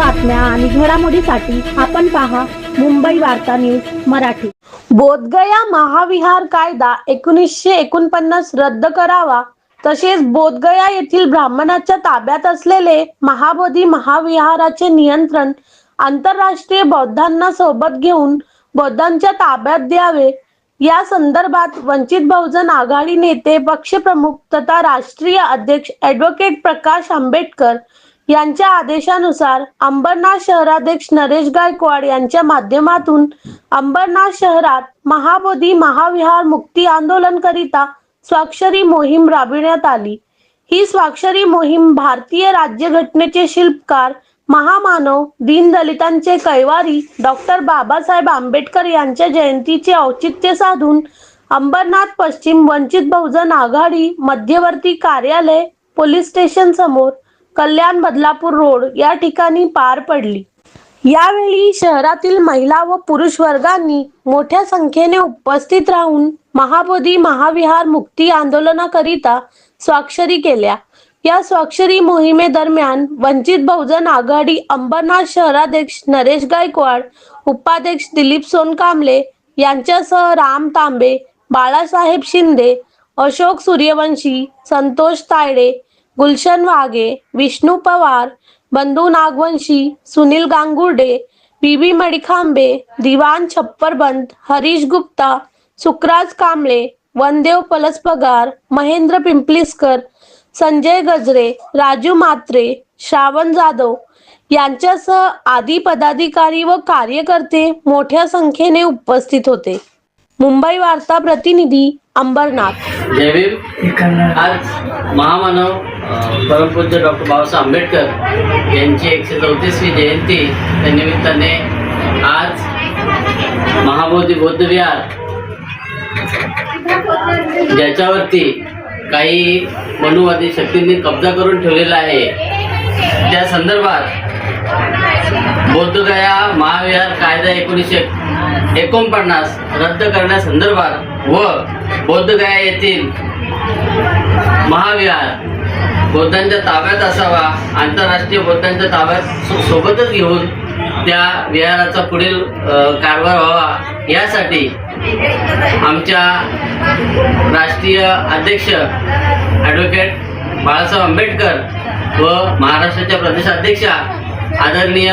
आणि घडामोडीसाठी आपण पहा मुंबई वार्ता न्यूज मराठी. बोधगया महाविहार कायदा एकोणीसशे एकोणपन्नास रद्द करावा तसेच बोधगया येथील ब्राह्मणाच्या ताब्यात असलेले महाबोधी महाविहाराचे नियंत्रण आंतरराष्ट्रीय बौद्धांना सोबत घेऊन बौद्धांच्या ताब्यात द्यावे या संदर्भात वंचित बहुजन आघाडी नेते पक्षप्रमुख तथा राष्ट्रीय अध्यक्ष ऍडव्होकेट प्रकाश आंबेडकर यांच्या आदेशानुसार अंबरनाथ शहराध्यक्ष नरेश गायकवाड यांच्या माध्यमातून अंबरनाथ शहरात महाबोधी महाविहार मुक्ती आंदोलन करिता स्वाक्षरी मोहीम राबविण्यात आली. ही स्वाक्षरी मोहीम भारतीय राज्यघटनेचे शिल्पकार महामानव दीनदलितांचे कैवारी डॉक्टर बाबासाहेब आंबेडकर यांच्या जयंतीचे औचित्य साधून अंबरनाथ पश्चिम वंचित बहुजन आघाडी मध्यवर्ती कार्यालय पोलीस स्टेशन समोर कल्याण बदलापूर रोड या ठिकाणी पार पडली. यावेळी शहरातील महिला व पुरुष वर्गांनी मोठ्या संख्येने उपस्थित राहून महाबोधी महाविहार मुक्ती आंदोलनाकरिता स्वाक्षरी केल्या. या स्वाक्षरी मोहिमेदरम्यान वंचित बहुजन आघाडी अंबरनाथ शहराध्यक्ष नरेश गायकवाड उपाध्यक्ष दिलीप सोनकांबळे यांच्यासह राम तांबे बाळासाहेब शिंदे अशोक सूर्यवंशी संतोष तायडे गुलशन वाघे विष्णू पवार बंधू नागवंशी सुनील गांगुर्डे बीबी मडिखांबे दिवान छप्परबंत हरीश गुप्ता सुकराज कांबळे वनदेव पलस पगार महेंद्र पिंपलीसकर संजय गजरे राजू मात्रे श्रावण जाधव यांच्यासह आदी पदाधिकारी व कार्यकर्ते मोठ्या संख्येने उपस्थित होते. मुंबई वार्ता प्रतिनिधी अंबरनाथ. आज महामानव परमपूज्य डॉक्टर बाबासाहेब आंबेडकर यांची एकशे चौतीसवी जयंती त्या निमित्ताने आज महाबोधी बौद्ध विहार ज्याच्यावरती काही मनुवादी शक्तींनी कब्जा करून ठेवलेला आहे. त्या संदर्भात बौद्धगया महाविहार कायदा एकोणीसशे एकोणपन्नास रद्द करण्यासंदर्भात व बौद्धगया येथील महाविहार बौद्धांच्या ताब्यात असावा आंतरराष्ट्रीय बौद्धांच्या ताब्यात सो- सोबतच घेऊन त्या विहाराचा पुढील कारभार व्हावा. यासाठी आमच्या राष्ट्रीय अध्यक्ष ॲडव्होकेट बाळासाहेब आंबेडकर व महाराष्ट्राच्या प्रदेशाध्यक्षा आदरणीय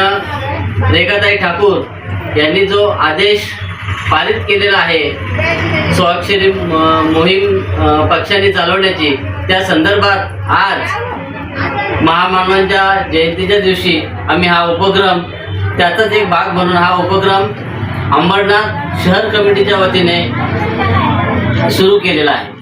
रेखाताई ठाकूर यांनी जो आदेश पारित केलेला आहे स्वाक्षरी म- मोहीम पक्षाने चालवण्याची त्या संदर्भात आज महामानवांच्या जयंतीच्या दिवशी आम्ही हा उपक्रम त्याचाच एक भाग म्हणून हा उपक्रम अंबरनाथ शहर कमिटीच्या वतीने सुरू केलेला आहे.